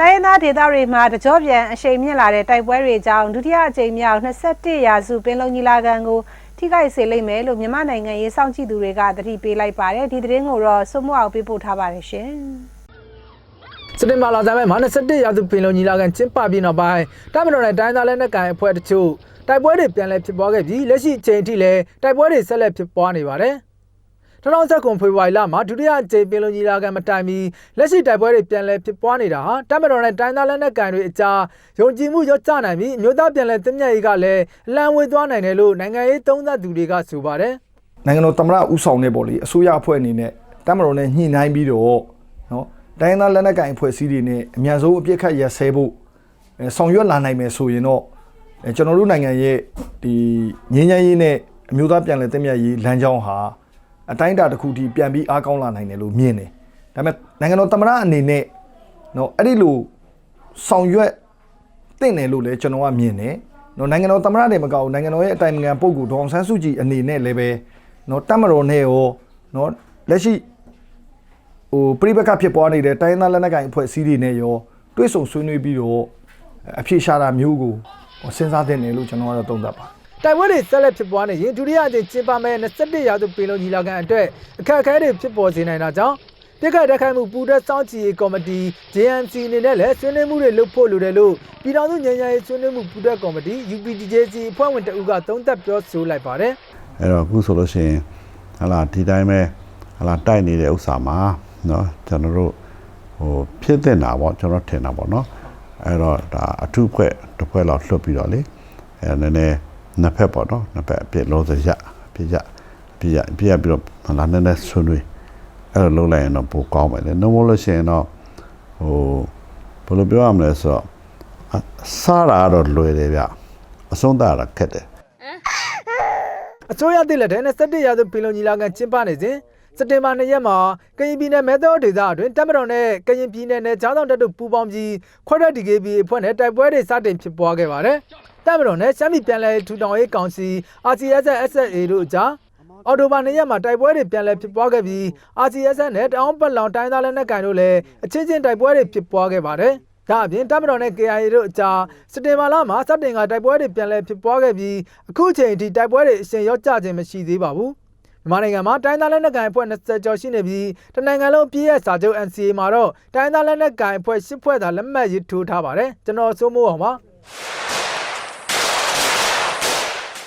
တိုင်းရင်းသားဒေသတွေမှာတကြောပြန်အရှိန်မြင့်လာတဲ့တိုက်ပွဲတွေကြောင့်ဒုတိယအကြိမ်မြောက်21ရာစုပင်လုံညီလာခံကိုထိခိုက်စေလိမ့်မယ်လို့မြန်မာနိုင်ငံရေးစောင့်ကြည့်သူတွေကသတိပေးလိုက်ပါတယ်ဒီသတင်းကိုတော့စုံမအောင်ပေးပို့ထားပါတယ်ရှင်စတင်မာလာဇာမဲမှာ21ရာစုပင်လုံညီလာခံကျင်းပပြီးနောက်ပိုင်းတပ်မတော်နဲ့တိုင်းသားလက်နက်ကိုင်အဖွဲ့တချို့တိုက်ပွဲတွေပြန်လည်ဖြစ်ပွားခဲ့ပြီးလက်ရှိအချိန်ထိလည်းတိုက်ပွဲတွေဆက်လက်ဖြစ်ပွားနေပါတယ် 2019ဖေဖော်ဝါရီလမှာဒုတိယအကြိမ်ပင်လုံညီလာခံမတိုင်မီလက်ရှိတိုက်ပွဲတွေပြန်လည်ဖြစ်ပွားနေတာဟာတပ်မတော်နဲ့တိုင်းသားလက်နက်ကိုင်တွေအကြားယုံကြည်မှုရောကျနိုင်ပြီးအမျိုးသားပြန်လည်သင့်မြတ်ရေးကလည်းအလံဝေသွားနိုင်တယ်လို့နိုင်ငံရေးသုံးသပ်သူတွေကဆိုပါတယ်နိုင်ငံတော်သမ္မတဦးဆောင်တဲ့ပေါ့လေအစိုးရအဖွဲ့အနေနဲ့တမတော်နဲ့ညှိနှိုင်းပြီးတော့နော်တိုင်းရင်းသားလက်နက်ကိုင်အဖွဲ့အစည်းတွေနဲ့အများဆုံးအပြစ်ခတ်ရဆဲဖို့အဲဆောင်ရွက်လာနိုင်မယ်ဆိုရင်တော့အဲကျွန်တော်တို့နိုင်ငံရဲ့ဒီငြင်းချမ်းရေးနဲ့အမျိုးသားပြန်လည်တည်မြဲရေးလမ်းကြောင်းဟာ အတိုင်းအတာတစ်ခုထိပြန်ပြီးအားကောင်းလာနိုင်တယ်လို့မြင်တယ်ဒါပေမဲ့နိုင်ငံတော်သမ္မတအနေနဲ့နော်အဲ့ဒီလိုဆောင်ရွက်တင့်တယ်လို့လည်းကျွန်တော်ကမြင်တယ်နော်နိုင်ငံတော်သမ္မတတွေမကောက်ဘူးနိုင်ငံတော်ရဲ့အတိုင်ပင်ခံပုဂ္ဂိုလ်ဒေါအောင်ဆန်းစုကြည်အနေနဲ့လည်းပဲနော်တတ်မတော်နဲ့ရောနော်လက်ရှိဟိုပြိပက္ခဖြစ်ပွားနေတဲ့တိုင်းရင်းသားလက်နက်ကိုင်အဖွဲ့အစည်းတွေနဲ့ရောတွဲဆုံဆွေးနွေးပြီးတော့အဖြေရှာတာမျိုးကိုစဉ်းစားတဲ့နယ်လို့ကျွန်တော်ကတော့သုံးသပ်ပါတို က်ပွဲတွေဆက်လက်ဖြစ်ပွားနေရင်ဒုတိယအကြိမ်ကျင်းပမဲ့21ရာစုပင်လုံညီလာခံအတွက်အခက်အခဲတွေဖြစ်ပေါ်စေနိုင်တာကြောင့်ပြစ်ခတ်တိုက်ခိုက်မှုပူးတက်စောင့်ကြည့်ရေးကော်မတီ JMC အနေနဲ့လည်းဆွေးနွေးမှုတွေလုပ်ဖို့လိုတယ်လို့ပြည်ထောင်စုငြိမ်းချမ်းရေးဆွေးနွေးမှုပူးတက်ကော်မတီ UPDJC အဖွဲ့ဝင်တအုပ်ကသုံးသပ်ပြောဆိုလိုက်ပါတယ် အဲ့တော့အခုဆိုလို့ရှိရင်ဟလာဒီတိုင်းပဲဟလာတိုက်နေတဲ့ဥစ္စာမှာเนาะကျွန်တော်တို့ဟိုဖြစ်တဲ့တာပေါ့ကျွန်တော်ထင်တာပေါ့เนาะအဲ့တော့ဒါအထုဖွဲ့တစ်ဖွဲ့လောက်လွတ်ပြီးတော့လေအဲ့နည်းနည်း နှစ်ဖက်ပေါ့နော်နှစ်ဖက်အပြစ်လို့ဆိုရအပြစ်ရအပြစ်ရအပြစ်ရပြီးတော့လာနေနေဆွနွေးအဲ့လိုလုပ်လိုက်ရင်တော့ပိုကောင်းမယ်လေနှမို့လို့ရှိရင်တော့ဟိုဘယ်လိုပြောရမလဲဆိုတော့စားတာတော့လွယ်တယ်ဗျအဆုံးသတ်တာခက်တယ်အစိုးရတည်လက်ထဲနဲ့၁၇ရာစုပင်လုံညီလာခံကျင်းပနေစဉ် စက်တင်ဘာ2ရက်မှာကရင်ပြည်နယ်မဲတော်ဒေသအတွင်းတပ်မတော်နဲ့ကရင်ပြည်နယ်နဲ့ကြားဆောင်တပ်တို့ပူးပေါင်းပြီးခွဲထွက် DKB အဖွဲ့နဲ့တိုက်ပွဲတွေစတင်ဖြစ်ပွားခဲ့ပါတယ်။တပ်မတော်နဲ့ရှမ်းပြည်ပြည်နယ်ထူထောင်ရေးကောင်စီ RCSS SSA တို့အကြားအော်တိုဘာ2ရက်မှာတိုက်ပွဲတွေပြန်လည်ဖြစ်ပွားခဲ့ပြီး RCSS နဲ့တောင်ပတ်လောင်တိုင်းသားလက်နက်ကိုင်တို့လည်းအချင်းချင်းတိုက်ပွဲတွေဖြစ်ပွားခဲ့ပါတယ်။ဒါအပြင်တပ်မတော်နဲ့ KIA တို့အကြားစက်တင်ဘာလမှာစတင်ကတိုက်ပွဲတွေပြန်လည်ဖြစ်ပွားခဲ့ပြီးအခုချိန်အထိတိုက်ပွဲတွေအရှင်ရောက်ကြခြင်းမရှိသေးပါဘူး။ မြန်မာနိုင်ငံမှာတိုင်းသားလက်နက်ကိုင်အဖွဲ့20ကျော်ရှိနေပြီးတနိုင်ငံလုံးအပြည့်ရဲ့စာချုပ် NCA မှာတော့တိုင်းသားလက်နက်ကိုင်အဖွဲ့10ဖွဲ့သာလက်မှတ်ရေးထိုးထားပါတယ်။ကျွန်တော်စိုးမိုးအောင်ပါ။